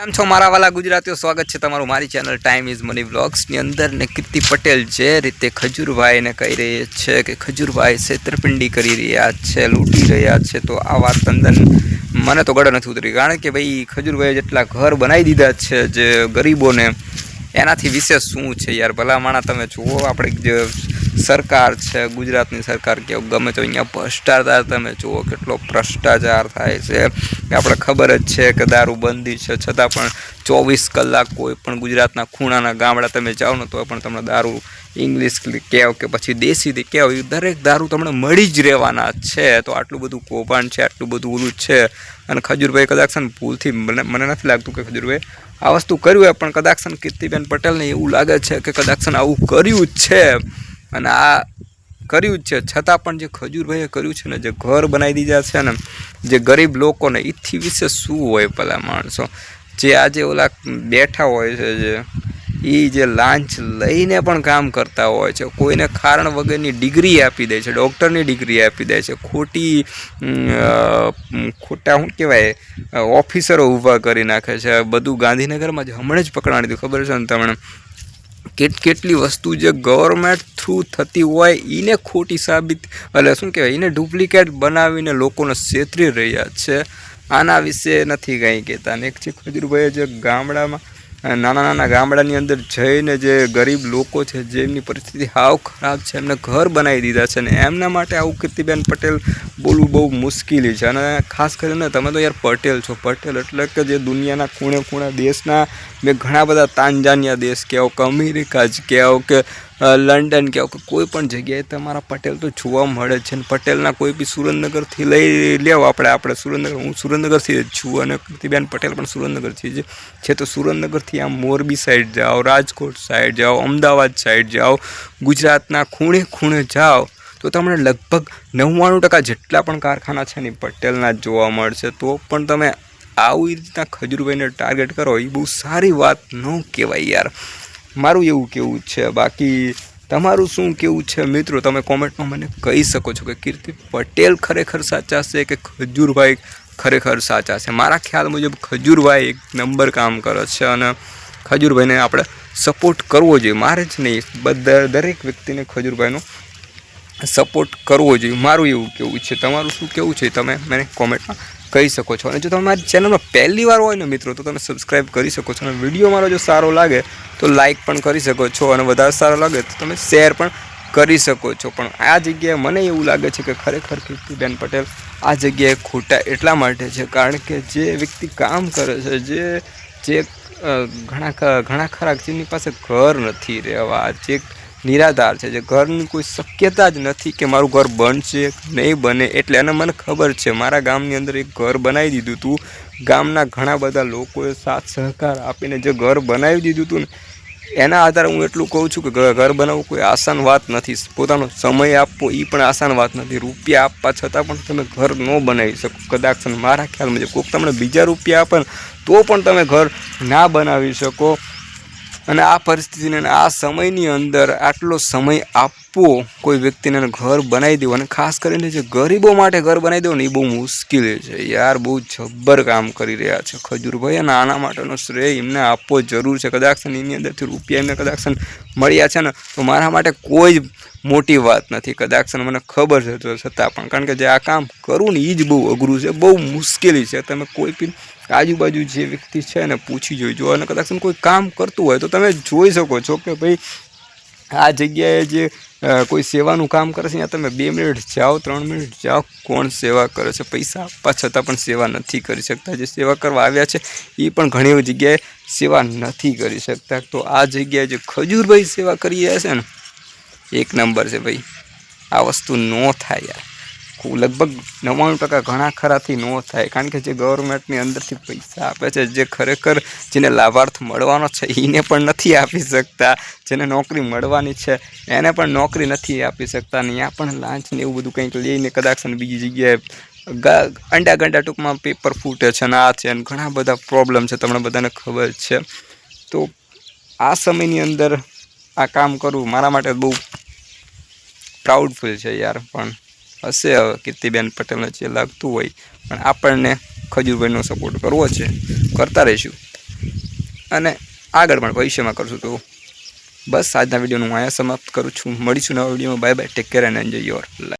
કેમ છો મારા વાલા ગુજરાતીઓ, સ્વાગત છે તમારું મારી ચેનલ ટાઈમ ઇઝ મની વ્લોગ્સની અંદર ને કીર્તિ પટેલ જે રીતે ખજૂરભાઈને કહી રહી છે કે ખજૂરભાઈ છેતરપિંડી કરી રહ્યા છે, લૂંટી રહ્યા છે, તો આ વાત અંદર મને તો ગળે નથી ઉતરી. કારણ કે ભાઈ, ખજૂરભાઈએ જેટલા ઘર બનાવી દીધા છે જે ગરીબોને, એનાથી વિશેષ શું છે યાર? ભલા માણા તમે જુઓ, આપણે જે સરકાર છે, ગુજરાતની સરકાર કે ગમે તો અહીંયા ભ્રષ્ટાચાર તમે જુઓ કેટલો ભ્રષ્ટાચાર થાય છે. આપણે ખબર જ છે કે દારૂબંધી છે. છતાં પણ ચોવીસ કલાક કોઈ પણ ગુજરાતના ખૂણાના ગામડા તમે જાઓ ને તો પણ તમને દારૂ ઇંગ્લિશ કહેવ કે પછી દેશીથી કહેવ એ દરેક દારૂ તમને મળી જ રહેવાના છે. તો આટલું બધું કૌભાંડ છે, આટલું બધું ઓલું છે. અને ખજૂરભાઈ કદાચ છે ને ભૂલથી મને મને નથી લાગતું કે ખજૂરભાઈ આ વસ્તુ કર્યું હોય, પણ કદાચ કીર્તિબેન પટેલને એવું લાગે છે કે કદાચ આવું કર્યું જ છે. અને આ કર્યું જ છે. છતાં પણ જે ખજૂરભાઈએ કર્યું છે ને, જે ઘર બનાવી દીધા છે ને, જે ગરીબ લોકોને એથી વિશે શું હોય પેલા માણસો? જે આજે ઓલા બેઠા હોય છે જે એ જે લાંચ લઈને પણ કામ કરતા હોય છે. કોઈને કારણ વગરની ડિગ્રી આપી દે છે, ડૉક્ટરની ડિગ્રી આપી દે છે. ખોટી ખોટા શું કહેવાય ઓફિસરો ઊભા કરી નાખે છે. બધું ગાંધીનગરમાં જ હમણાં જ પકડાણી હતી ખબર છે ને તમને? કેટ કેટલી વસ્તુ જે ગવર્મેન્ટ થ્રુ થતી હોય એને ખોટી સાબિત. એટલે શું કહેવાય એને ડુપ્લિકેટ બનાવીને લોકોને છેતરી રહ્યા છે. આના વિશે નથી કંઈ કહેતા. ને એક છે ખજૂરભાઈએ જે ગામડામાં નાના નાના ગામડાની અંદર જઈને જે ગરીબ લોકો છે જેમની પરિસ્થિતિ હાવ ખરાબ છે, એમને ઘર બનાવી દીધા છે ને એમના માટે આવું કીર્તિબેન પટેલ બોલવું બહુ મુશ્કેલી છે. અને ખાસ કરીને તમે તો યાર પટેલ છો. પટેલ એટલે કે જે દુનિયાના ખૂણે ખૂણે દેશના મેં ઘણા બધા તાંજાનિયા દેશ કહેવો કે અમેરિકા જ કહેવો કે લંડન કે કોઈ પણ જગ્યાએ તમારા પટેલ તો જોવા મળે છે ને પટેલના કોઈ બી સુરેન્દ્રનગરથી લઈ લેવો આપણે આપણે સુરેન્દ્રનગર, હું સુરેન્દ્રનગરથી જ છું અને કૃતિબેન પટેલ પણ સુરેન્દ્રનગરથી જ છે. તો સુરેન્દ્રનગરથી આમ મોરબી સાઈડ જાઓ, રાજકોટ સાઈડ જાઓ, અમદાવાદ સાઈડ જાઓ, ગુજરાતના ખૂણે ખૂણે જાઓ, તો તમને લગભગ નવ્વાણું ટકા જેટલા પણ કારખાના છે ને પટેલના જ જોવા મળશે. તો પણ તમે આવી રીતના ખજૂરભાઈને ટાર્ગેટ કરો, એ બહુ સારી વાત ન કહેવાય યાર. મારું એવું કેવું છે, બાકી તમારું શું કેવું છે મિત્રો? તમે કોમેન્ટમાં મને કહી શકો છો કે કીર્તિ પટેલ ખરેખર સાચા છે કે ખજૂરભાઈ ખરેખર સાચા છે? મારા ખ્યાલ મુજબ ખજૂરભાઈ એક નંબર કામ કરે છે અને ખજૂરભાઈને આપણે સપોર્ટ કરવો જોઈએ. મારે જ નહીં, બધા દરેક વ્યક્તિને ખજૂરભાઈનો સપોર્ટ કરવો જોઈએ. મારું એવું કેવું છે, તમારું શું કેવું છે તમે મને કોમેન્ટમાં કહી શકો છો. અને જો તમે મારી ચેનલમાં પહેલી વાર હોય ને મિત્રો, તો તમે સબસ્ક્રાઈબ કરી શકો છો. અને વીડિયો મારો જો સારો લાગે, તો લાઇક પણ કરી શકો છો. અને વધારે સારો લાગે, તો તમે શેર પણ કરી શકો છો. પણ આ જગ્યાએ મને એવું લાગે છે કે ખરેખર કીર્તિબેન પટેલ આ જગ્યાએ ખોટા એટલા માટે છે. કારણ કે જે વ્યક્તિ કામ કરે છે, જે જે ઘણા ઘણા ખરા જેની પાસે ઘર નથી રહેવા, જે નિરાધાર છે જે ઘરની કોઈ શક્યતા જ નથી કે મારું ઘર બનશે નહીં બને એટલે અને મને ખબર છે. મારા ગામની અંદર એક ઘર બનાવી દીધું હતું. ગામના ઘણા બધા લોકોએ સાથ સહકાર આપીને જે ઘર બનાવી દીધું હતું ને, એના આધારે હું એટલું કહું છું કે ઘર બનાવવું કોઈ આસાન વાત નથી. પોતાનો સમય આપવો એ પણ આસાન વાત નથી. રૂપિયા આપવા છતાં પણ તમે ઘર ન બનાવી શકો. કદાચ મારા ખ્યાલ મુજબ કોઈક તમને બીજા રૂપિયા આપે તો પણ તમે ઘર ના બનાવી શકો. અને આ પરિસ્થિતિને આ સમયની અંદર આટલો સમય આપવો કોઈ વ્યક્તિને ઘર બનાવી દેવું અને ખાસ કરીને જે ગરીબો માટે ઘર બનાવી દેવું ને એ બહુ મુશ્કેલ છે. યાર, બહુ જબ્બર કામ કરી રહ્યા છે ખજૂરભાઈ અને આના માટેનો શ્રેય એમને આપવો જરૂર છે. કદાચ એની અંદરથી રૂપિયા એમને કદાચ મળ્યા છે ને, તો મારા માટે કોઈ જ મોટી વાત નથી. કદાચ મને ખબર છે, તો છતાં પણ. કારણ કે જે આ કામ કરવું ને એ જ બહુ અઘરું છે. બહુ મુશ્કેલી છે. તમે કોઈ પણ આજુબાજુ જે વ્યક્તિ છે ને પૂછી જોઈજો અને કદાચ કોઈ કામ કરતું હોય તો તમે જોઈ શકો છો કે ભાઈ આ જગ્યાએ જે કોઈ સેવાનું કામ કરે છે, ત્યાં તમે બે મિનિટ જાઓ, ત્રણ મિનિટ જાઓ, કોણ સેવા કરે છે, પૈસા આપવા છતાં પણ સેવા નથી કરી શકતા. જે સેવા કરવા આવ્યા છે, એ પણ ઘણી જગ્યાએ સેવા નથી કરી શકતા. તો આ જગ્યાએ જે ખજૂરભાઈ સેવા કરી રહ્યા છે ને, એક નંબર છે ભાઈ. આ વસ્તુ ન થાય યાર. લગભગ નવ્વાણું ટકા ઘણા ખરાથી ન થાય, કારણ કે જે ગવર્મેન્ટની અંદરથી પૈસા આપે છે, જે ખરેખર જેને લાભાર્થ મળવાનો છે એને પણ નથી આપી શકતા. જેને નોકરી મળવાની છે, એને પણ નોકરી નથી આપી શકતા ને ત્યાં પણ લાંચ ને એવું બધું કંઈક લઈને કદાચ બીજી જગ્યાએ અંડા ગંડા ટૂંકમાં પેપર ફૂટે છે ને આ છે ને ઘણા બધા પ્રોબ્લેમ છે, તમને બધાને ખબર છે. તો આ સમયની અંદર આ કામ કરવું મારા માટે બહુ પ્રાઉડફુલ છે યાર, પણ હશે હવે કીર્તિબેન પટેલને જે લાગતું હોય. પણ આપણને ખજૂરભાઈનો સપોર્ટ કરવો છે. કરતા રહીશું. અને આગળ પણ ભવિષ્યમાં કરશું તો બસ આજના વિડીયોનું હું અહીંયા સમાપ્ત કરું છું. મળીશું નવા વિડીયોમાં. Bye bye. Take care and enjoy your life